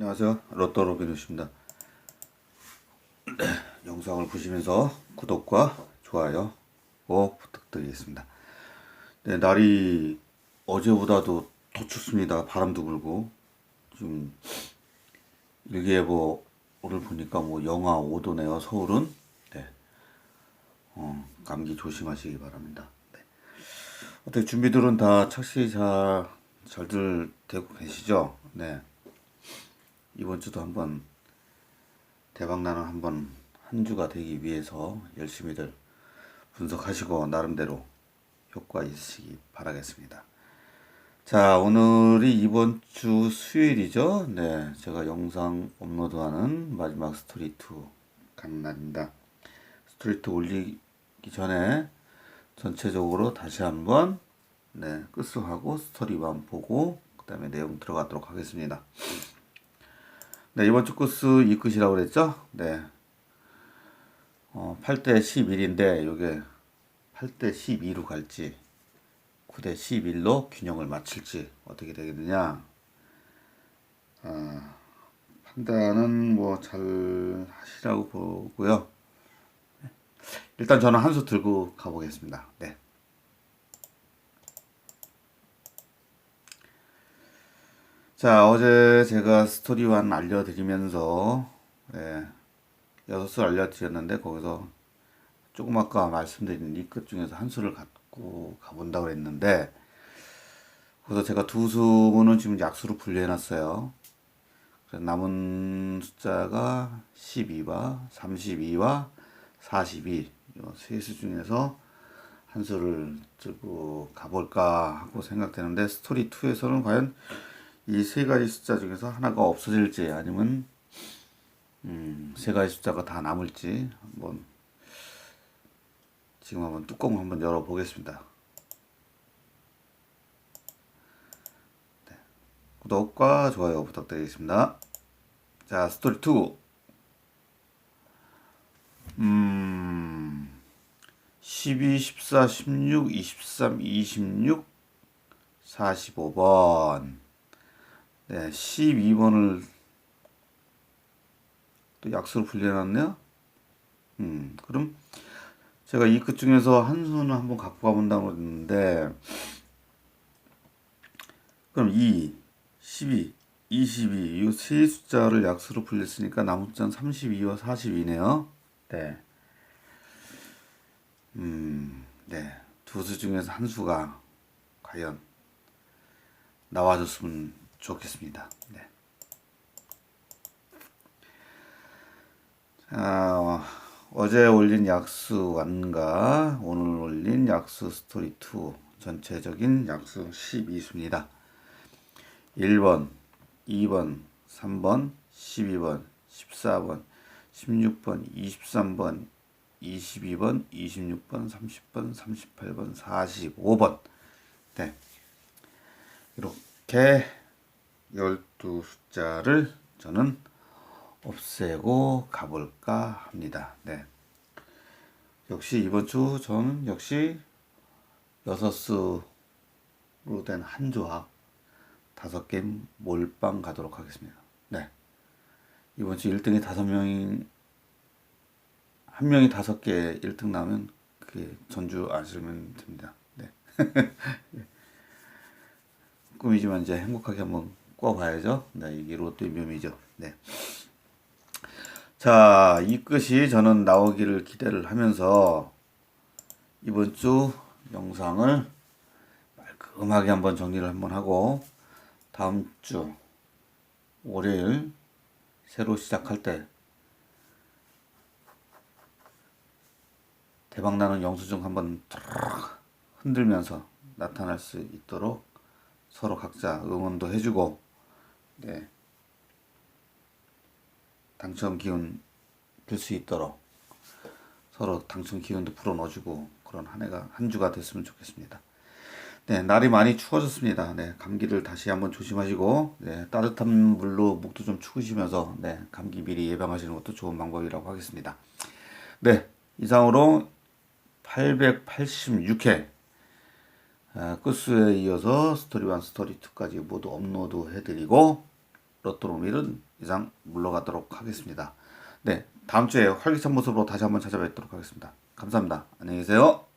안녕하세요. 로또. 네, 영상을 보시면서 구독과 좋아요 꼭 부탁드리겠습니다. 네, 날이 어제보다도 더 춥습니다. 바람도 불고 지금 일기예보를 보니까 뭐 영하 5도네요. 서울은 네, 어, 감기 조심하시기 바랍니다. 네. 어떻게 준비들은 다 착실히 잘 잘들 되고 계시죠? 네. 이번 주도 한번 대박나는 한번 한 주가 되기 위해서 열심히들 분석하시고 나름대로 효과 있으시기 바라겠습니다. 자, 오늘이 이번 주 수요일이죠. 네, 제가 영상 업로드하는 마지막 스토리 2 가는 날입니다. 스토리 2 올리기 전에 전체적으로 다시 한번 네, 끝수하고 스토리만 보고 그 다음에 내용 들어가도록 하겠습니다. 네, 이번 주 코스 이 끝이라고 그랬죠? 네. 어, 8대 11인데, 요게 8대 12로 갈지, 9대 11로 균형을 맞출지, 어떻게 되겠느냐. 아, 판단은 뭐 잘 하시라고 보고요. 네. 일단 저는 한 수 들고 가보겠습니다. 네. 자, 어제 제가 스토리원 알려드리면서, 예, 여섯 수 알려드렸는데, 거기서 조금 아까 말씀드린 이 끝 중에서 한 수를 갖고 가본다고 했는데, 그래서 제가 두 수는 지금 약수로 분류해놨어요. 그래서 남은 숫자가 12와 32와 42, 이세 수 중에서 한 수를 들고 가볼까 하고 생각되는데, 스토리 2에서는 과연 이 세 가지 숫자 중에서 하나가 없어질지 아니면 음, 세 가지 숫자가 다 남을지 한번 지금 한번 뚜껑을 한번 열어 보겠습니다. 네. 구독과 좋아요 부탁드리겠습니다. 자, 스토리 2. 음, 12, 14, 16, 23, 26, 45번. 네, 12번을 또 약수로 분리해놨네요. 음, 그럼 제가 이 끝 중에서 한 수는 한번 갖고 가본다고 했는데, 그럼 2, 12, 22, 이 세 숫자를 약수로 분리했으니까 남은 숫자는 32와 42네요. 네. 음, 네. 두 수 중에서 한 수가 과연 나와줬으면 좋겠습니다. 네. 자, 어제 올린 약수 완과 오늘 올린 약수 스토리 2 전체적인 약수 12수입니다. 1번, 2번, 3번, 12번, 14번, 16번, 23번, 22번, 26번, 30번, 38번, 45번. 네. 이렇게 12 숫자를 저는 없애고 가볼까 합니다. 네. 역시 이번 주 저는 역시 여섯 수로 된 한 조합 다섯 게임 몰빵 가도록 하겠습니다. 네. 이번 주 1등이 다섯 명이 한 명이 다섯 개 1등 나면 그게 전주 아시면 됩니다. 네. 꿈이지만 이제 행복하게 한번 꿔봐야죠. 네, 이게 로또의 묘미죠. 네. 자, 이 끝이 저는 나오기를 기대를 하면서 이번 주 영상을 말끔하게 한번 정리를 한번 하고 다음 주 월요일 새로 시작할 때 대박나는 영수증 한번 흔들면서 나타날 수 있도록 서로 각자 응원도 해주고 네. 당첨 기운 들수 있도록 서로 당첨 기운도 불어 넣어주고 그런 한 해가 한 주가 됐으면 좋겠습니다. 네, 날이 많이 추워졌습니다. 네, 감기를 다시 한번 조심하시고 네, 따뜻한 물로 목도 좀 축으시면서 네, 감기 미리 예방하시는 것도 좋은 방법이라고 하겠습니다. 네, 이상으로 886회 아, 끝수에 이어서 스토리 1, 스토리 2까지 모두 업로드 해드리고 로또 로밀은 이상 물러가도록 하겠습니다. 네, 다음 주에 활기찬 모습으로 다시 한번 찾아뵙도록 하겠습니다. 감사합니다. 안녕히 계세요.